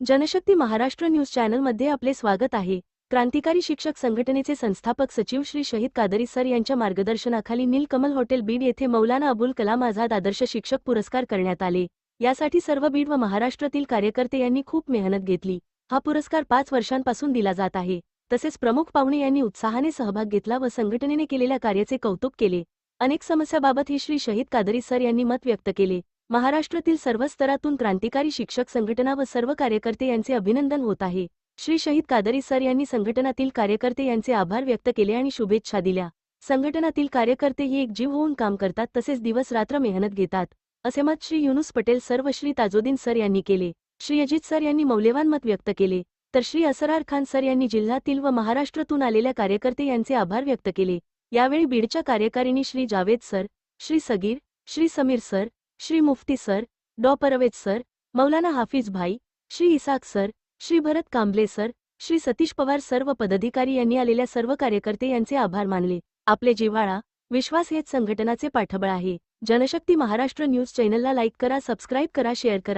Janshakti Maharashtra news चॅनलमध्ये आपले स्वागत आहे. क्रांतिकारी शिक्षक संघटनेचे संस्थापक सचिव श्री शहीद कादरी सर यांच्या मार्गदर्शनाखाली नीलकमल हॉटेल बीड येथे मौलाना अबुल कलाम आझाद आदर्श शिक्षक पुरस्कार करण्यात आले. यासाठी सर्व बीड व महाराष्ट्रातील कार्यकर्ते यांनी खूप मेहनत घेतली. हा पुरस्कार पाच वर्षांपासून दिला जात आहे. तसेच प्रमुख पाहुणे यांनी उत्साहाने सहभाग घेतला व संघटनेने केलेल्या कार्याचे कौतुक केले. अनेक समस्याबाबत ही श्री शहीद कादरी सर यांनी मत व्यक्त केले. महाराष्ट्रातील सर्व स्तरातून क्रांतिकारी शिक्षक संघटना व सर्व कार्यकर्ते यांचे अभिनंदन होत आहे. श्री शहीद कादरी सर यांनी संघटनातील कार्यकर्ते यांचे आभार व्यक्त केले आणि शुभेच्छा दिल्या. संघटनातील कार्यकर्ते ही एक जीव होऊन काम करतात तसेच दिवस रात्र मेहनत घेतात असे मत श्री युनुस पटेल सर व श्री ताजोदीन सर यांनी केले. श्री अजित सर यांनी मौल्यवान मत व्यक्त केले तर श्री असरार खान सर यांनी जिल्ह्यातील व महाराष्ट्रातून आलेल्या कार्यकर्ते यांचे आभार व्यक्त केले. यावेळी बीडच्या कार्यकारिणी Shri Javed sir Shri Sagir Shri Sameer sir Shri Mufti sir डॉ. परवेज सर मौलाना हाफिज भाई श्री इसाक सर श्री भरत कांबले सर श्री सतीश पवार सर्व पदाधिकारी यांनी आलेल्या सर्व कार्यकर्ते यांचे आभार मानले. आपले जिव्हाळा विश्वास हेच संघटनाचे पाठबळ आहे. जनशक्ती महाराष्ट्र न्यूज चॅनलला लाईक करा सबस्क्राईब करा शेअर करा.